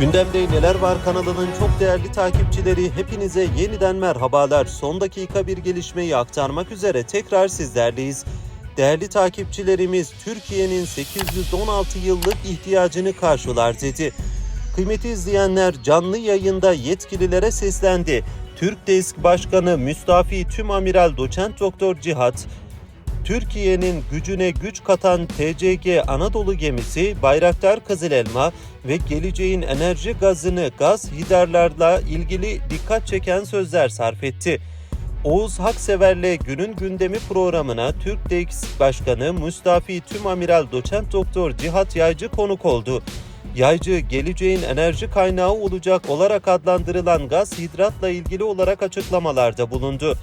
Gündemde Neler Var kanalının çok değerli takipçileri hepinize yeniden merhabalar. Son dakika bir gelişmeyi aktarmak üzere tekrar sizlerleyiz. Değerli takipçilerimiz Türkiye'nin 816 yıllık ihtiyacını karşılar dedi. Kıymeti izleyenler canlı yayında yetkililere seslendi. Türk Desk Başkanı Müstafi Tüm Amiral Doçent Doktor Cihat, Türkiye'nin gücüne güç katan TCG Anadolu gemisi Bayraktar Kızılelma ve geleceğin enerji gazını gaz hidarlarla ilgili dikkat çeken sözler sarf etti. Oğuz Haksever'le günün gündemi programına Türk Dex Başkanı Mustafi Tümamiral Doçent Doktor Cihat Yaycı konuk oldu. Yaycı geleceğin enerji kaynağı olacak olarak adlandırılan gaz hidratla ilgili olarak açıklamalarda bulundu.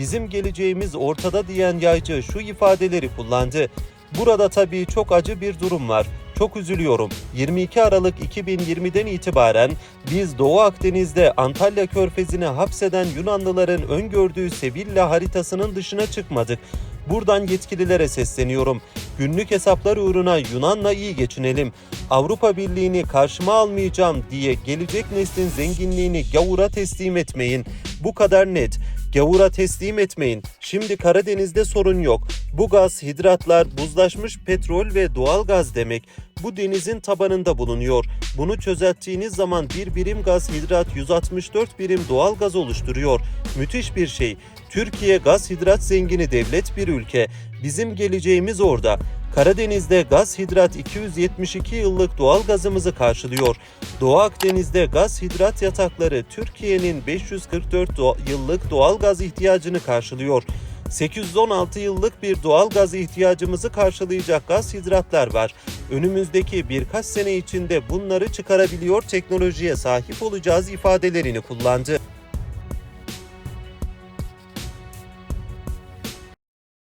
Bizim geleceğimiz ortada diyen yaycı şu ifadeleri kullandı. Burada tabii çok acı bir durum var. Çok üzülüyorum. 22 Aralık 2020'den itibaren biz Doğu Akdeniz'de Antalya Körfezi'ni hapseden Yunanlıların öngördüğü Sevilla haritasının dışına çıkmadık. Buradan yetkililere sesleniyorum. Günlük hesaplar uğruna Yunan'la iyi geçinelim. Avrupa Birliği'ni karşıma almayacağım diye gelecek neslin zenginliğini gavura teslim etmeyin. Bu kadar net. Gavura teslim etmeyin. Şimdi Karadeniz'de sorun yok. Bu gaz, hidratlar, buzlaşmış petrol ve doğal gaz demek. Bu denizin tabanında bulunuyor. Bunu çözelttiğiniz zaman bir birim gaz hidrat 164 birim doğal gaz oluşturuyor. Müthiş bir şey. Türkiye gaz hidrat zengini devlet bir ülke. Bizim geleceğimiz orada. Karadeniz'de gaz hidrat 272 yıllık doğal gazımızı karşılıyor. Doğu Akdeniz'de gaz hidrat yatakları Türkiye'nin 544 do- yıllık doğal gaz ihtiyacını karşılıyor. 816 yıllık bir doğal gaz ihtiyacımızı karşılayacak gaz hidratlar var. Önümüzdeki birkaç sene içinde bunları çıkarabiliyor teknolojiye sahip olacağız ifadelerini kullandı.